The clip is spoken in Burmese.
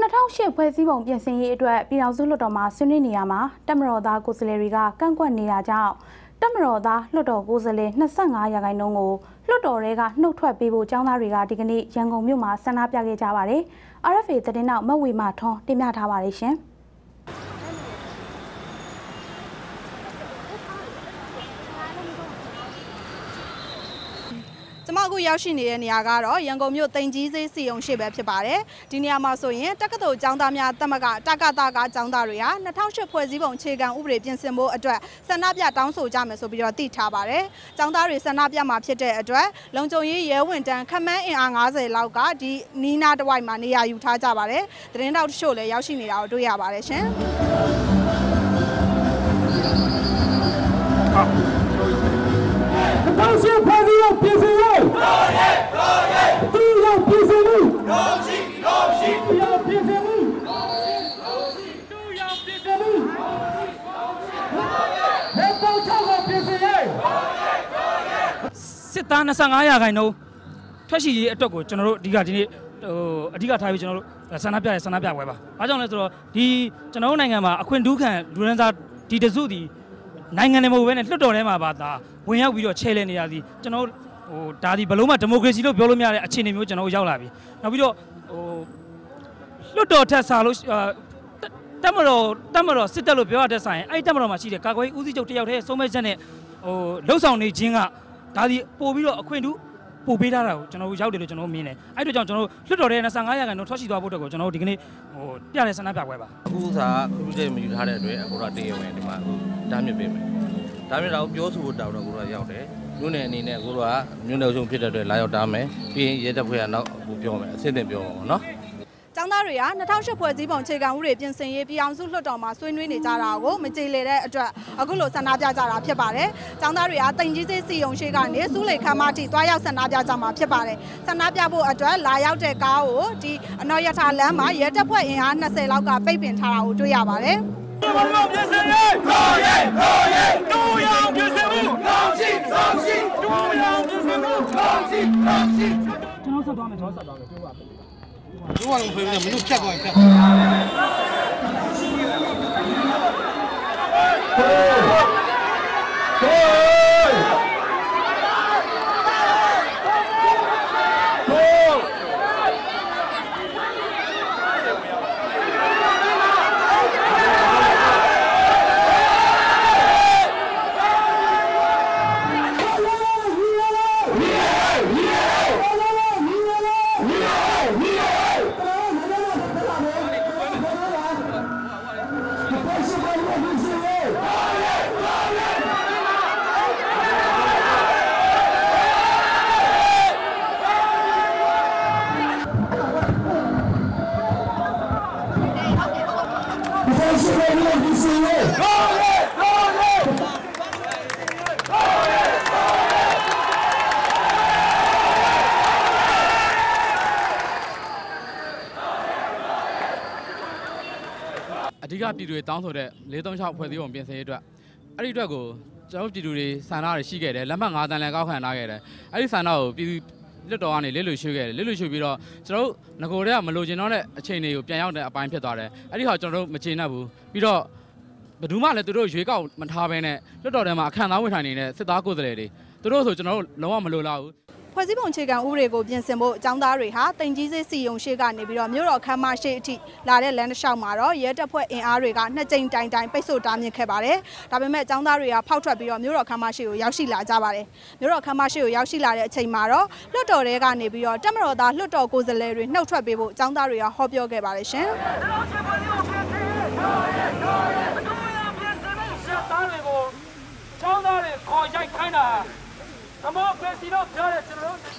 2008ဖွဲ့စည်းပုံပြင်ဆင်ရေးအတွက်ပြည်ထောင်စုလွှတ်တော်မှာဆွေးနွေးနေရမှာတက်မတော်သားကိုယ်စားလှယ်တွေကကန့်ကွက်နေတာကြောင့်တက်မတော်သားလွှတ်တော်ကိုယ်စားလှယ်25ရာခိုင်နှုန်းကိုလွှတ်တော်တွေကနှုတ်ထွက်ပေးဖို့ចောင်းသားတွေကဒီကနေ့ရန်ကုန်မြို့မှာဆန္ဒပြခဲ့ကြပါတယ်။ RFA သတင်းတောက်မဝေမာထွန်းတင်ပြထားပါတယ်ရှင်။ ကျမအခုရောက်ရှိနေတဲ့နေရာကတော့ရန်ကုန်မြို့တိန်ကြီးစေးစီယုံရှိပဲဖြစ်ပါတယ်ဒီနေရာမှာဆိုရင်တက္ကသိုလ်ကျောင်းသားများတက်မကတက္ကသကကျောင်းသားတွေဟာ2008ဖွဲ့စည်းပုံခြေခံဥပဒေပြင်ဆင်ဖို့အတွက်ဆန္ဒပြတောင်းဆိုကြမယ်ဆိုပြီးတော့တည်ထားပါတယ်ကျောင်းသားတွေဆန္ဒပြမှာဖြစ်တဲ့အတွက်လုံခြုံရေးရဲဝန်တန်းခမန်းအင်အား90လောက်ကဒီနီးနားတစ်ဝိုက်မှာနေရာယူထားကြပါတယ်သတင်းတောက်တချို့လည်းရောက်ရှိနေတာကိုတွေ့ရပါတယ်ရှင်တော စစ်သား25ရာခိုင်နှုန်းထွက်ရှိရေးအတွက်ကိုကျွန်တော်တို့အဓိကဒီနေ့ဟိုအဓိကထားပြီးကျွန်တော်တို့ဆန္ဒပြရဲဆန္ဒပြပွဲပါ။အားကြောင့်လဲဆိုတော့ဒီကျွန်တော်တို့နိုင်ငံမှာအခွင့်ဒုခံလူရန်စားဒီတစုဒီနိုင်ငံတွေမဟုတ်ဘဲနဲ့လွှတ်တော်ထဲမှာပါသာဝင်ရောက်ပြီးတော့ချဲလဲနေရသည်ကျွန်တော်ဟိုဒါဒီဘလုံးမှာဒီမိုကရေစီလို့ပြောလို့မရတဲ့အခြေအနေမျိုးကျွန်တော်ရောက်လာပြီနောက်ပြီးတော့ဟိုလွှတ်တော်ထက်စားလို့တက်မတော်တက်မတော်စစ်တပ်လို့ပြောရတဲ့ဆိုင်အဲ့တက်မတော်မှာရှိတဲ့ကာကွယ်ဦးစီးချုပ်တယောက်တည်းဆုံးမဲ့ချက်နဲ့ဟိုလှုပ်ဆောင်နေခြင်းက ဒါဒီပို့ပြီးတော့အခွင့်အထူးပို့ပေးထားတာကိုကျွန်တော်တို့ရောက်တယ်လို့ကျွန်တော်တို့မြင်တယ်အဲ့တို့ကြောင့်ကျွန်တော်တို့လွှတ်တော်ထဲ25ရာခိုင်နှုန်းထွက်ရှိသွားဖို့အတွက်ကိုကျွန်တော်တို့ဒီကနေ့ဟိုပြတဲ့ဆန္ဒပြပွဲပါအခုစာခုချက်မယူထားတဲ့အတွက်အခုတော့တည်ရဝင်ဒီမှာတားမြစ်ပေးမယ်တားမြစ်တာကိုပြောဆိုဖို့တောင်းတော့ကိုတော့ရောက်တယ်မြို့နယ်အနေနဲ့ကိုတို့ကမြို့နယ်အုပ်ချုပ်ဖြစ်တဲ့အတွက်လာရောက်တားမယ်ပြီးရင်ရဲတပ်ဖွဲ့ကနောက်အခုပြောမယ်အဆင့်တင်ပြောမှာပေါ့နော်ကျော င်းသားတွေက2008ဖွဲ့စည်းပုံခြေခံဥပဒေပြင်ဆင်ရေးပြည်အောင်စုလွှတ်တော်မှာဆွေးနွေးနေကြတာကိုမကြေလည်တဲ့အတွက်အခုလိုဆန္ဒပြကြတာဖြစ်ပါတယ်။ကျောင်းသားတွေကတိမ်ကြီးစေးစီယုံရှိကနေစူးလေခမ်းမထိသွားရောက်ဆန္ဒပြကြမှာဖြစ်ပါတယ်။ဆန္ဒပြဖို့အတွက်လာရောက်တဲ့ကားကိုဒီအနော်ရထာလမ်းမှာရဲတပ်ဖွဲ့အင်အား20လောက်ကပိတ်ပင်ထားတာကိုတွေ့ရပါတယ်။ဘာလို့ပြင်ဆင်ရေးတော်ရဲတော်ရဲတူရောင်ပြင်ဆင်မှုကောင်းရှိကောင်းရှိတူရောင်ပြင်ဆင်မှုကောင်းရှိကောင်းရှိကျွန်တော်ဆက်သွားမယ်ကျွန်တော်ဆက်သွားမယ်ပြောပါ မယ်တို့ကလုံးဖွေးပြီးမင်းတို့ဖြတ်သွားရင်ဖြတ်သွား အဓိကပြည်သူတွေတောင်းဆိုတဲ့436ဖွဲ့စည်းပုံပြင်ဆင်ရေးအတွက်အဲ့ဒီအတွက်ကိုကျွန်တော်ပြည်သူတွေဆန္ဒတွေရှိခဲ့တယ်လက်မှတ်9တန်လည်းကောက်ခံထားခဲ့တယ်အဲ့ဒီဆန္ဒကိုပြည်သူ လွတ်တော်ကနေလစ်လို့ရွှေ့ခဲ့တယ်လစ်လို့ရွှေ့ပြီးတော့ကျွန်တော်တို့ငကိုတွေကမလိုချင်တော့တဲ့အချိန်တွေကိုပြန်ရောက်တဲ့အပိုင်းဖြစ်သွားတယ်အဲ့ဒီဟာကျွန်တော်တို့မချေနှက်ဘူးပြီးတော့ဘယ်သူမှလည်းသူတို့ရွေးကောက်မထားဘဲနဲ့လွတ်တော်ထဲမှာအခန့်သားဝင်ထိုင်နေတဲ့စစ်သားကိုယ်စားလှယ်တွေသူတို့ဆိုကျွန်တော်တို့လုံးဝမလိုလားဘူး ဖွဲ့စည်းပုံခြေခံဥပဒေကိုပြင်ဆင်ဖို့အကြောင်းသားတွေဟာတင်ကြီးစေးစီယုံရှိကနေပြီးတော့မြို့တော်ခမ်းမရှိအထိလာတဲ့လမ်းတစ်လျှောက်မှာတော့ရဲတပ်ဖွဲ့အင်အားတွေကနှစ်ကြိမ်တိုင်တိုင်ပိတ်ဆို့တားမြစ်ခဲ့ပါတယ်။ဒါပေမဲ့အကြောင်းသားတွေကဖောက်ထွက်ပြီးတော့မြို့တော်ခမ်းမရှိကိုရောက်ရှိလာကြပါတယ်။မြို့တော်ခမ်းမရှိကိုရောက်ရှိလာတဲ့အချိန်မှာတော့လွှတ်တော်တွေကနေပြီးတော့တက်မတော်သားလွှတ်တော်ကိုယ်စားလှယ်တွေနှုတ်ထွက်ပေးဖို့အကြောင်းသားတွေကဟောပြောခဲ့ပါတယ်ရှင်။ကျောင်းသားတွေခေါ်ရိုက်ခိုင်းတာ ဒီမိုကရေစီတော့ပြောတယ်ကျွန်တော်တို့